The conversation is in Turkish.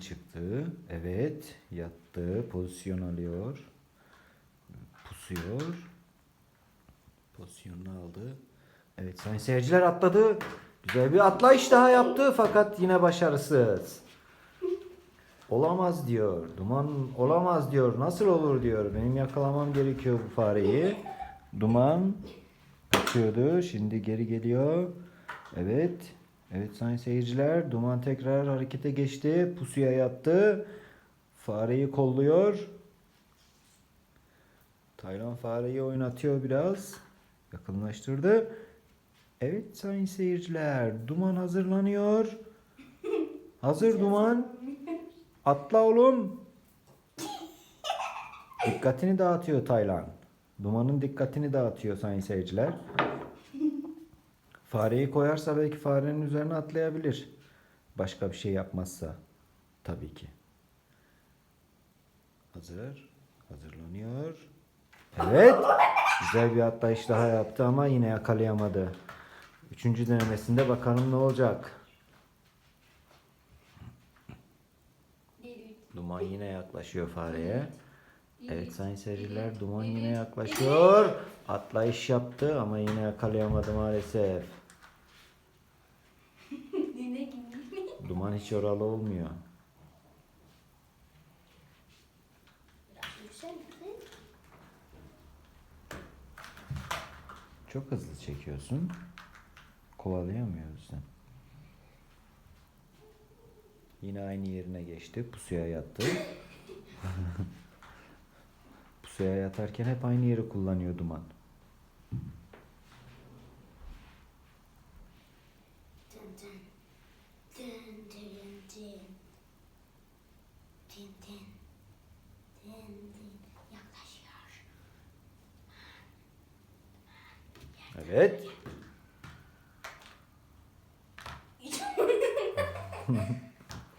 çıktı. Evet. Yattı. Pozisyon alıyor. Pusuyor. Pozisyonunu aldı. Evet sayın seyirciler atladı. Güzel bir atlayış daha yaptı fakat yine başarısız. Olamaz diyor. Duman olamaz diyor. Nasıl olur diyor. Benim yakalamam gerekiyor bu fareyi. Duman kaçıyordu. Şimdi geri geliyor. Evet. Evet sayın seyirciler. Duman tekrar harekete geçti. Pusuya yattı. Fareyi kolluyor. Taylan fareyi oynatıyor biraz. Yakınlaştırdı. Evet sayın seyirciler. Duman hazırlanıyor. Hazır duman. Atla oğlum. Dikkatini dağıtıyor Taylan. Dumanın dikkatini dağıtıyor sayın seyirciler. Fareyi koyarsa belki farenin üzerine atlayabilir. Başka bir şey yapmazsa. Tabii ki. Hazır. Hazırlanıyor. Evet. Güzel bir atlayış daha yaptı ama yine yakalayamadı. Üçüncü denemesinde bakalım ne olacak. Duman yine yaklaşıyor fareye. Evet sayın seyirciler duman yine yaklaşıyor. Atlayış yaptı ama yine yakalayamadı maalesef. Yine gibi. Duman hiç oralı olmuyor. Çok hızlı çekiyorsun. Kovalayamıyoruz sen. Yine aynı yerine geçti. Pusuya yattı. Pusuya yatarken hep aynı yeri kullanıyor duman. Evet.